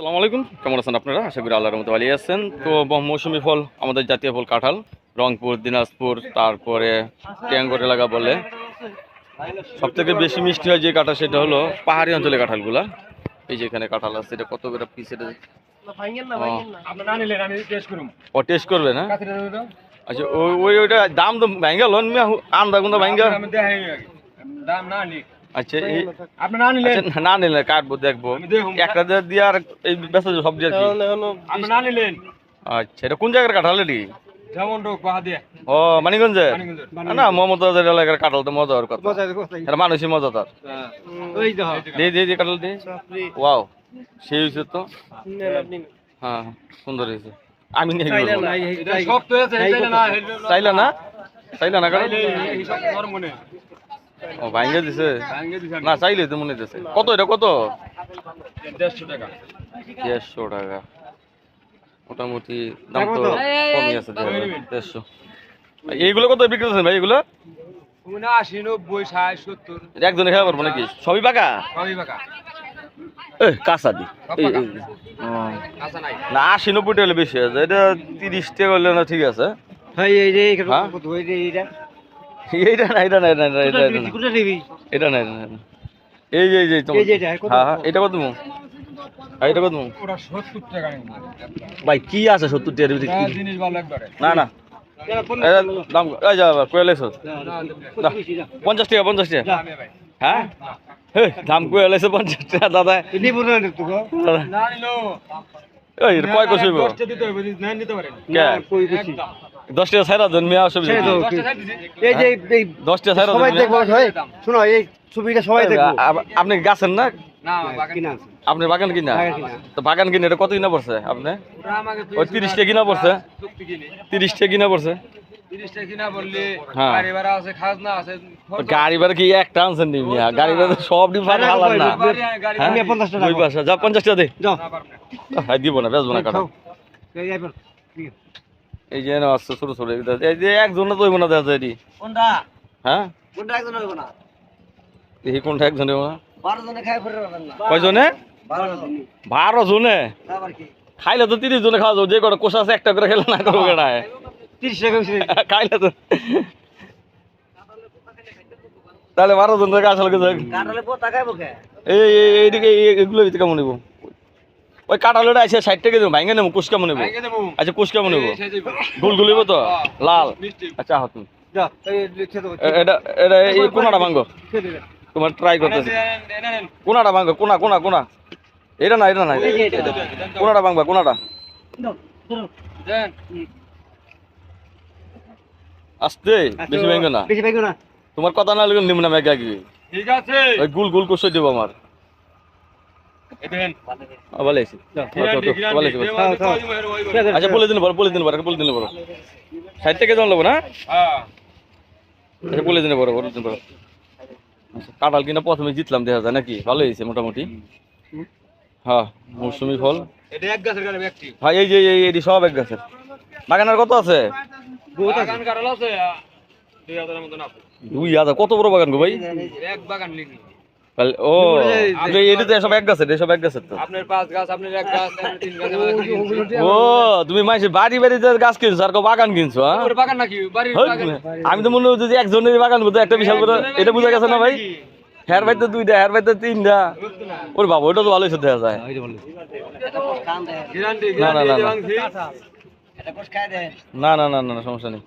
সালামু আলাইকুম। কেমন আছেন আপনারা? আশা করি আল্লাহর মতো ভালো আছেন। তো মৌসুমি ফল আমাদের জাতীয় ফল কাঁঠাল রংপুর দিনাজপুর তারপরে ট্যাঙ্গর এলাকা বলে। সব থেকে বেশি মিষ্টি হয় যে কাঁঠাল সেটা হলো পাহাড়ি অঞ্চলে কাঁঠালগুলা। এই যে এখানে কাঁঠাল আছে এটা কত করে পিস এটা? ও। টেস্ট করবে না? আচ্ছা ওই ওই ওইটা দাম তো ভাঙ্গা লোন আন্দা গুন্দা ভাঙ্গা। দাম না নি আচ্ছা আপনি না নিলেন? আচ্ছা না নিলে কাটবো দেখব। একটা দিয়ে দিয়ে আর এই ব্যস্ত সবজি আর কি। আপনি না নিলেন? আচ্ছা এটা কোন জায়গার কাঁঠাল এটি? ও মানিগঞ্জে না মমতাজের এলাকার কাঁঠাল তো মজা কথা। এটা মানুষই মজা তার। ওই তো দিয়ে দিয়ে দিয়ে কাঁঠাল দিয়ে। ওয়াও হয়েছে তো। হ্যাঁ সুন্দর হয়েছে। আমি নিয়ে গেলাম এটা সব তো আছে চাইলে না চাইলা না। চাইলা না? কারণ ও ভাঙ্গে দিছে? না চাইলে তো মনে দিছে কত এটা কত? 150 টাকা দেড়শো টাকা। মোটামুটি দাম তো কমই আছে দেড়শো। এইগুলো কত বিক্রি করছেন ভাই এগুলো তুমি না 80 90 60 70 এটা একজনে খেয়ে পারব নাকি? সবই পাকা? সবই কাঁচা দি। পাকা। নাই। না আশি নব্বই টাকা হলে বেশি আছে এটা তিরিশ টাকা হলে না ঠিক আছে। ভাই এই যে হ্যাঁ? এইটা এইটা না এটা না এটা না এটা না। এটা না এটা না এই যে এই যে তোমার- এই যে এটা, কত? হ্যাঁ হ্যাঁ এটা কত এটা কত মু? ওরা 70 টাকা নিব। ভাই কি আছে সত্তর টাকার ভিতরে? জিনিস ভালো না না। দাম না পঞ্চাশ টাকা পঞ্চাশ টাকা। হ্যাঁ? হে দাম কয়ালাইছে পঞ্চাশ টাকা দাদা। কয় কষে? হইব দশটা দিতে হবে না নিতে পারেন কে কই বেশি দশ টাকা ছাইরা দেন মেয়া অসুবিধা। দশটা এই যে এই দশ টাকা ছাইরা সবাই দেখব। শোনো এই ছবিটা সবাই দেখব আপনি গাছেন না না বাগান কিনা আছে আপনি বাগান কিনা তো বাগান কিনে এটা কত কিনা পড়ছে আপনি ওই তিরিশ টাকা কিনা পড়ছে চুক্তি কিনে তিরিশ টাকা কিনা পড়ছে হ্যাঁ। গাড়ি ভাড়া আছে খাজনা আছে তো গাড়ি ভাড়া কি একটা আনছেন নি মিয়া গাড়ি ভাড়া তো সব ডিম না হ্যাঁ? দুই পাঁচটা যা পঞ্চাশ টাকা দে যাও না পারবে হ্যাঁ দিব না বেচবো না কাটা। এই যে না আছে ছোট ছোট এই যে একজন তো হইব না দেখা যায়। কোনটা? হ্যাঁ? কোনটা একজন হইব না? এই কোনটা একজন হইব না। বারো জনে খাই পাবেন না। কয়জনে বারো জন। কি? খাইলে তো তিরিশ জনে খাওয়া যাবে যে কটা কোষা আছে একটা করে খেলে না করব কেনায় তিরিশ টাকা বেশি খাইলে তো। তাহলে বারো জন থেকে আসলে কিছু কাটালে পো তাকাইবো কে? এই এই- এইদিকে এই- এগুলো ভিতরে কেমন নেব ওই কাঁঠালটা আছে ষাট টাকা দেবো ভাঙে নেব ভেঙে দেবো আচ্ছা সেই যাইবো। গোল গোল নেব তো? লাল। আচ্ছা হাত তুমি। এটা এটা এই কোনাটা দেবে তোমার ট্রাই করতেছি। কোনাটা ভাঙ্গো কোনা কোনা কোনা। এটা না এটা না। কোনাটা ভাঙবা কোনাটা। আস্তে বেশি ভাঙ্গো না। বেশি পাইবো না। তোমার কথা না লাগলে নিম্ন মেঘা কি ঠিক আছে। ওই গুল গুল কষে দেবো আমার। ভালো আছি। গিরান্টি, গিরান্টি। ভালো আছি যে খাও, মাঝে খাও। কয় দিবো, এর ওই খেয়ে করে। দেবে। আচ্ছা বলে দিন বলো বলে দিন বলো বলে দিন বলো। ষাট টাকা জন লাগবো না? হ্যাঁ। আচ্ছা বলে দিন বলো বলে দিন বলো। আচ্ছা, কাঁঠাল কিনা প্রথমে জিতলাম দেখা যায় নাকি? ভালো হয়েছে মোটামুটি। হ্যাঁ মৌসুমি ফল। ভাই এই যে এই সব এক গাছের। বাগানের কত আছে? দুই হাজার কত বড় বাগান গো ভাই? এক বাগান তাহলে- ও এটি তো সব এক গাছের এসব এক গাছের তো। আপনার পাঁচ গাছ আপনার এক গাছ আপনার তিন গাছ আমার একটা কিনছি। ও তুমি মাইসে বাড়ি বাড়িতে গাছ কিনছো আর বাগান কিনছো হ্যাঁ? বাগান নাকি? বাড়ির আমি তো মনে হচ্ছে যে একজনের বাগান বোধ একটা বিশাল বড় এটা বোঝা গেছে না ভাই? হেয়ার বাইতে দুইটা হেয়ার বাইতে তিনটা। ওর বাবা ওটা তো ভালোই দেখা যায়। না, না, না, না না না না না, সমস্যা নেই।